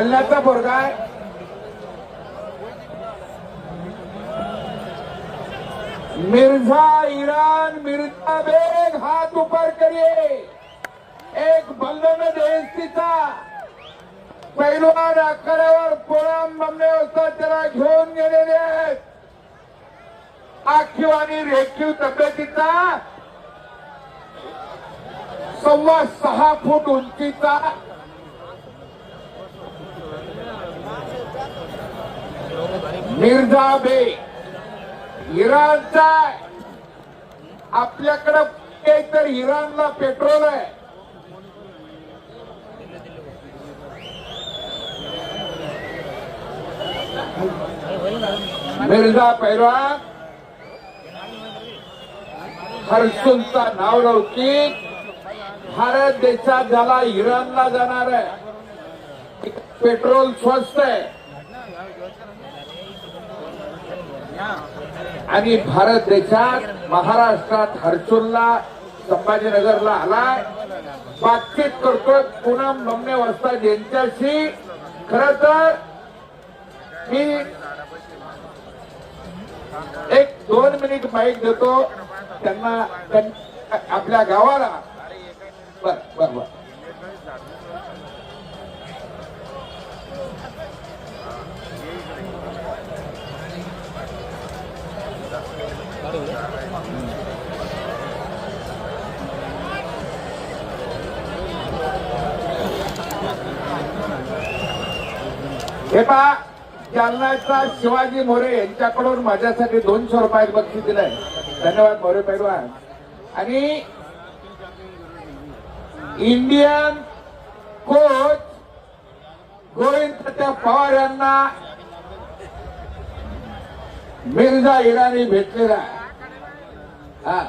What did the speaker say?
जालन्याचा पोरगा आहे. मिर्झा ईरान मिर्झा बेग हात उपर करिए एक बंधन देश तिचा पैलवान आखाड्यावर पोळाम बमणे होता त्याला घेऊन गेलेले आहेत. आखीव आणि रेखीव तब्येतीचा. सव्वा सहा फूट उंचीचा. मिर्झा बे इराणचा आपल्याकडं काही तर इराणला पेट्रोल आहे. मिर्झा पैलवान हर्षुलचा नाव लौकिक भारत देशात झाला इराणला जाणार आहे पेट्रोल स्वस्त आहे. आणि भारत देशात महाराष्ट्रात हर्सुलला संभाजीनगरला आलाय. बातचीत करतोय पूनम बमणे वाजता यांच्याशी. खर तर मी एक दोन मिनिट माईक देतो. त्यांना आपल्या गावाला बर बर बर. हे पहा जालनाचा शिवाजी मोरे यांच्याकडून माझ्यासाठी दोनशे रुपयात बक्षीस दिलंय धन्यवाद मोरे पैलवान आणि इंडियन कोच गोविंद पवार यांना मिर्झा इराणी भेटलेला आहे. हा